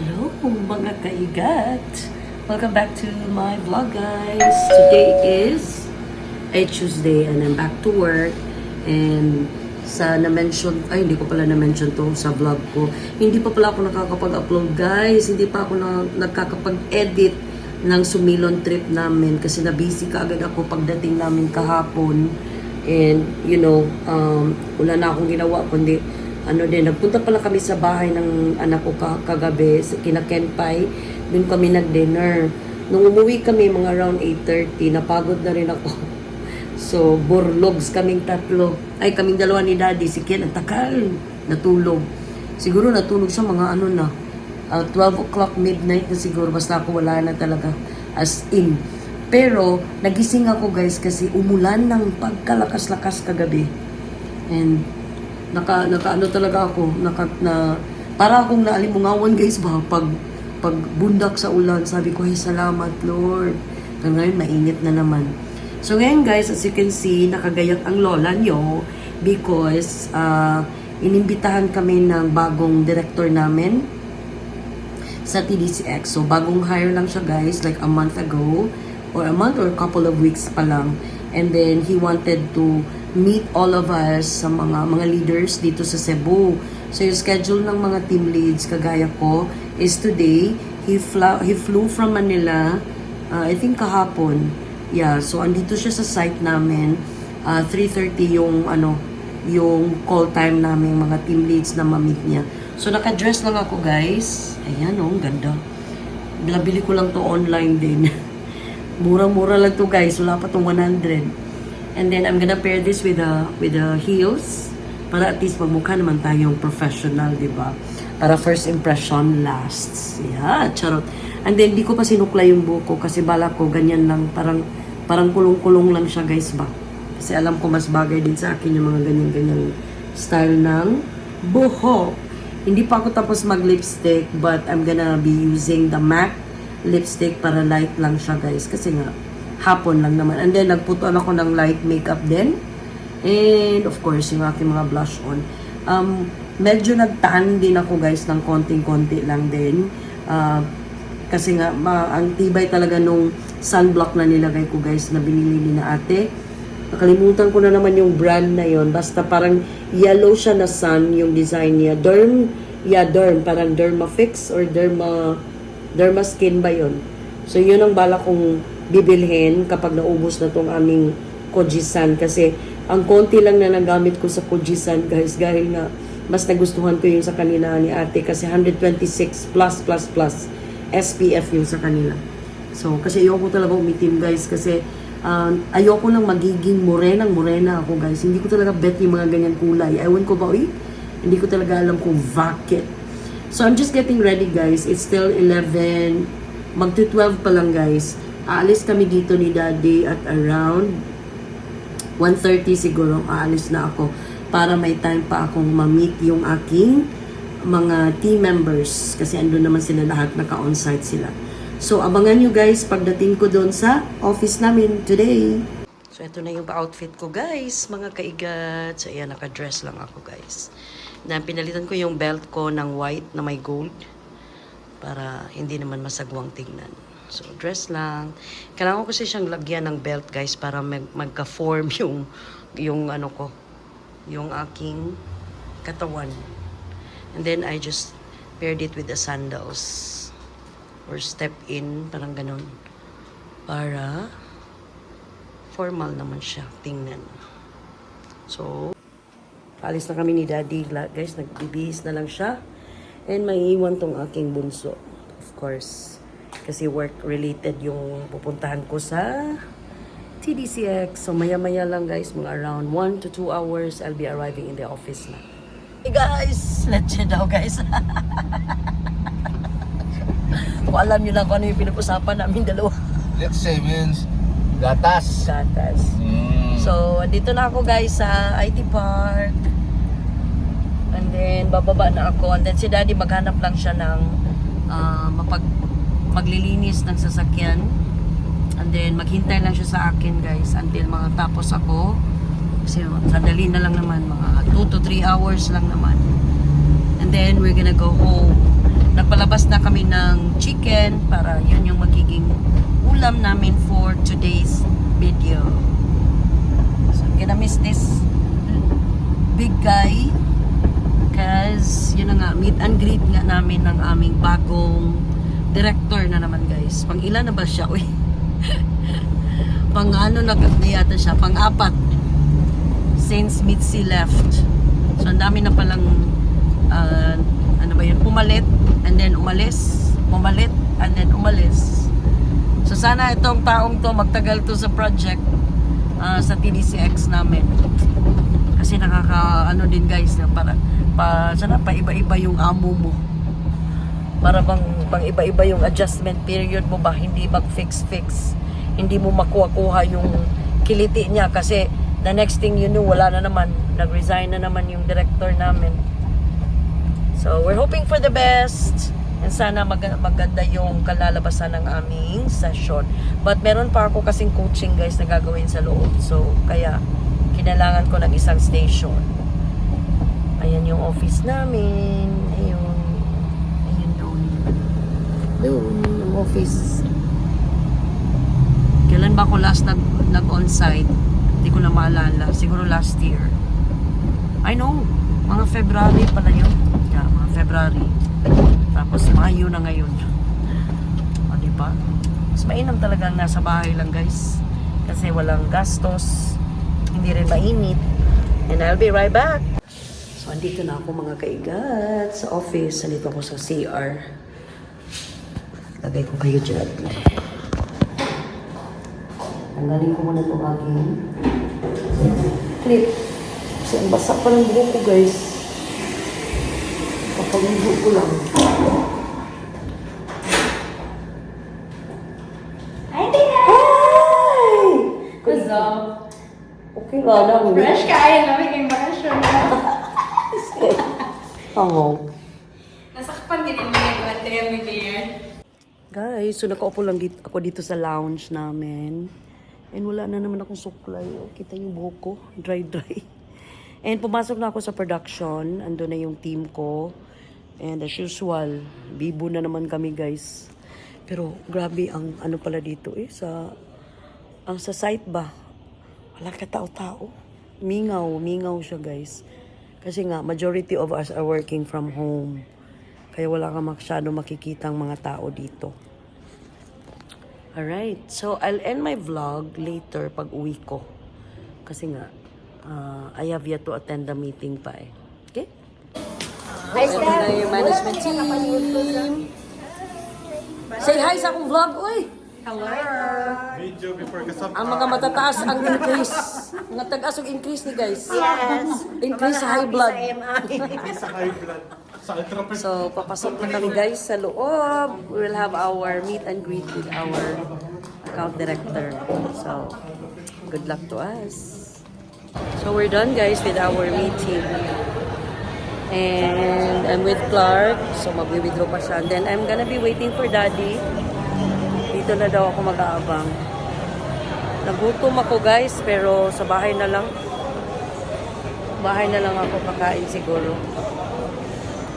Hello mga kaigat! Welcome back to my vlog guys! Today is a Tuesday and I'm back to work and sa na-mention, ay hindi ko pala na-mention to sa vlog ko. Hindi pa pala ako nakakapag-upload guys. Hindi pa ako na, nagkakapag-edit ng sumilon trip namin kasi na-busy ka agad ako pagdating namin kahapon. And you know, um, wala na akong ginawa kundi ano din, nagpunta pala kami sa bahay ng anak ko ka- kagabi, kina Kenpai. Doon kami nag-dinner. Nung umuwi kami, mga around 8.30, napagod na rin ako. So, burlogs kaming tatlo. Ay, kaming dalawa ni Daddy. Si Ken, ang takal. Natulog. Siguro natulog siya mga ano na. ah, 12 o'clock midnight na siguro. Basta ako wala na talaga. As in. Pero, nagising ako guys kasi umulan ng pagkalakas-lakas kagabi. And, naka, naka ano talaga ako. Naka, na, para akong naalimungawan guys ba. Pag, pag bundak sa ulan, sabi ko, ay salamat Lord. Hanggang ngayon, mainit na naman. So ngayon guys, as you can see, nakagayak ang lola nyo because uh, inimbitahan kami ng bagong director namin sa TDCX. So bagong hire lang siya guys, like a month ago or a month or a couple of weeks pa lang. And then he wanted to meet all of us sa mga mga leaders dito sa Cebu. So yung schedule ng mga team leads kagaya ko is today he flew he flew from Manila uh, I think kahapon. Yeah, so andito siya sa site namin. Uh, 3:30 yung ano yung call time namin mga team leads na ma-meet niya. So naka-dress lang ako, guys. Ayan oh, ganda. Nabili ko lang to online din. Murang-mura lang to, guys. Wala pa tong 100. And then I'm gonna pair this with the with the heels para at least magmukha naman tayong professional, di ba? Para first impression lasts. Yeah, charot. And then, di ko pa sinukla yung buko kasi bala ko ganyan lang. Parang, parang kulong-kulong lang siya, guys ba? Kasi alam ko mas bagay din sa akin yung mga ganyan-ganyan style ng buhok. Hindi pa ako tapos mag-lipstick but I'm gonna be using the MAC lipstick para light lang siya, guys. Kasi nga, hapon lang naman. And then, nagputuan ako ng light makeup din. And, of course, yung aking mga blush on. Um, medyo nagtaan din ako, guys, ng konting-konti lang din. Uh, kasi nga, ma- ang tibay talaga nung sunblock na nilagay ko, guys, na binili ni na ate. Nakalimutan ko na naman yung brand na yon Basta parang yellow siya na sun yung design niya. Derm, yeah, derm. Parang Dermafix or Derma, Derma Skin ba yon So, yun ang bala kong bibilhin kapag naubos na tong aming Kojisan. Kasi, ang konti lang na nagamit ko sa Kojisan, guys, dahil nga, mas nagustuhan ko yung sa kanila ni ate kasi 126 plus plus plus SPF yung sa kanila. So, kasi ayoko talaga umitim guys kasi um, ayoko lang magiging morenang morena ako guys. Hindi ko talaga bet yung mga ganyan kulay. Ewan ko ba, uy? Hindi ko talaga alam kung bakit. So, I'm just getting ready guys. It's still 11, magti 12 pa lang guys. Aalis kami dito ni daddy at around 1.30 siguro aalis na ako para may time pa akong ma-meet yung aking mga team members kasi andun naman sila lahat naka-on-site sila. So, abangan nyo guys pagdating ko doon sa office namin today. So, ito na yung outfit ko guys, mga kaigat. So, ayan, naka-dress lang ako guys. Na pinalitan ko yung belt ko ng white na may gold para hindi naman masagwang tingnan. So, dress lang. Kailangan ko kasi siyang lagyan ng belt, guys, para mag magka-form yung, yung ano ko, yung aking katawan. And then, I just paired it with the sandals. Or step in, parang ganun. Para formal naman siya, tingnan. So, Alis na kami ni Daddy. Guys, nagbibihis na lang siya. And may iwan tong aking bunso. Of course. Kasi work-related yung pupuntahan ko sa TDCX. So, maya-maya lang guys. Mga around 1 to 2 hours, I'll be arriving in the office na. Hey guys! Let's head out guys. Kung alam nyo lang kung ano yung pinag-usapan namin dalawa. Let's say means gatas. Gatas. Mm. So, andito na ako guys sa IT Park. And then, bababa na ako. And then, si Daddy maghanap lang siya ng ah, mapag, maglilinis ng sasakyan. And then, maghintay lang siya sa akin guys until mga tapos ako. Kasi sandali na lang naman, mga 2 to 3 hours lang naman. And then, we're gonna go home. Nagpalabas na kami ng chicken para yun yung magiging ulam namin for today's video. So, I'm gonna miss this big guy Cause, yun na nga, meet and greet nga namin ng aming bagong director na naman guys. Pang ilan na ba siya? Uy. pang ano na na yata siya? Pang apat. Since Mitzi left. So, ang dami na palang uh, ano ba yun? Pumalit and then umalis. Pumalit and then umalis. So, sana itong taong to magtagal to sa project uh, sa TDCX namin kasi nakaka ano din guys na para pa sana pa iba-iba yung amo mo para bang bang iba-iba yung adjustment period mo ba? Hindi mag fix fix. Hindi mo makuha-kuha yung kiliti niya. Kasi the next thing you know wala na naman. Nag-resign na naman yung director namin. So we're hoping for the best. And sana mag- maganda yung kalalabasan ng aming session. But meron pa ako kasing coaching guys na gagawin sa loob. So kaya kinailangan ko ng isang station. Ayan yung office namin. Ayun. Doon, office. Kailan ba ako last nag, nag-on-site? Hindi ko na maalala. Siguro last year. I know. Mga February pala yun. Yeah, mga February. Tapos Mayo na ngayon. O, diba? Mas mainam talaga nasa bahay lang, guys. Kasi walang gastos hindi rin mainit. And I'll be right back. So, andito na ako mga kaigat sa office. Andito ako sa CR. Lagay ko kayo dyan. Tanggalin ko muna itong aking clip. Kasi ang basa pa ng buhok ko, guys. Kapag ko lang. Hi, Tia! Hi! What's up? Okay nga lang. Fresh kaya namin yung bakasyon na. Oo. Nasakpan din yung mga mo dear. Guys, so nakaupo lang dito, ako dito sa lounge namin. And wala na naman akong suklay. Oh, kita yung buhok ko. Dry, dry. And pumasok na ako sa production. Ando na yung team ko. And as usual, bibo na naman kami guys. Pero grabe ang ano pala dito eh. Sa, ang sa site ba? Wala ka tao-tao. Mingaw, mingaw siya guys. Kasi nga, majority of us are working from home. Kaya wala ka masyado makikitang mga tao dito. Alright, so I'll end my vlog later pag uwi ko. Kasi nga, uh, I have yet to attend the meeting pa eh. Okay? Hi, Ito na yung management team. Say hi sa akong vlog, uy! Hello! Video before kasab. Ang mga matataas ang increase. Mga tagas ang increase ni guys. Yes. Increase sa high blood. Sa high blood. So, papasok na kami guys sa loob. We will have our meet and greet with our account director. So, good luck to us. So, we're done guys with our meeting. And I'm with Clark. So, mag-withdraw pa siya. And then, I'm gonna be waiting for Daddy. Dito na daw ako mag-aabang. Nagutom ako guys, pero sa bahay na lang. Bahay na lang ako kakain siguro.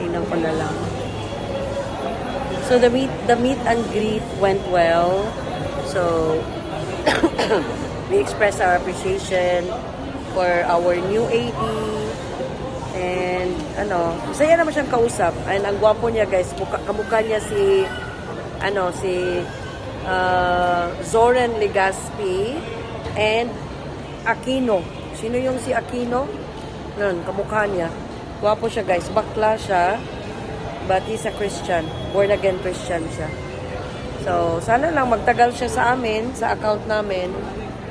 Tingnan ko na lang. So the meet the meet and greet went well. So we express our appreciation for our new AD and ano, masaya naman siyang kausap. And ang gwapo niya guys, mukha, kamukha niya si ano si uh, Zoran Legaspi and Aquino. Sino yung si Aquino? Yun, kamukha niya. Gwapo siya guys. Bakla siya. But he's a Christian. Born again Christian siya. So, sana lang magtagal siya sa amin, sa account namin.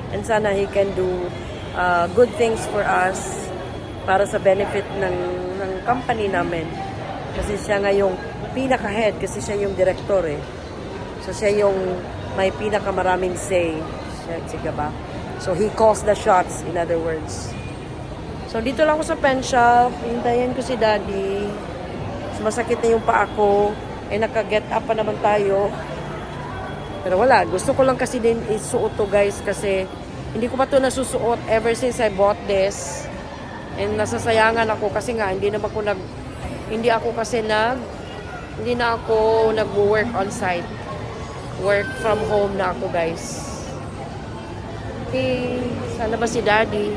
And sana he can do uh, good things for us para sa benefit ng, ng company namin. Kasi siya nga yung pinaka-head kasi siya yung director eh. So siya yung may pinakamaraming say. Siya, siya ba? So he calls the shots, in other words. So dito lang ako sa pen shop. Hintayin ko si daddy. Masakit na yung paa ko. Eh naka-get up pa naman tayo. Pero wala. Gusto ko lang kasi din isuot to guys kasi hindi ko pa to nasusuot ever since I bought this. And nasasayangan ako kasi nga hindi naman ko nag hindi ako kasi nag Hindi na ako nag-work on site. Work from home na ako, guys. Okay, sana ba si Daddy?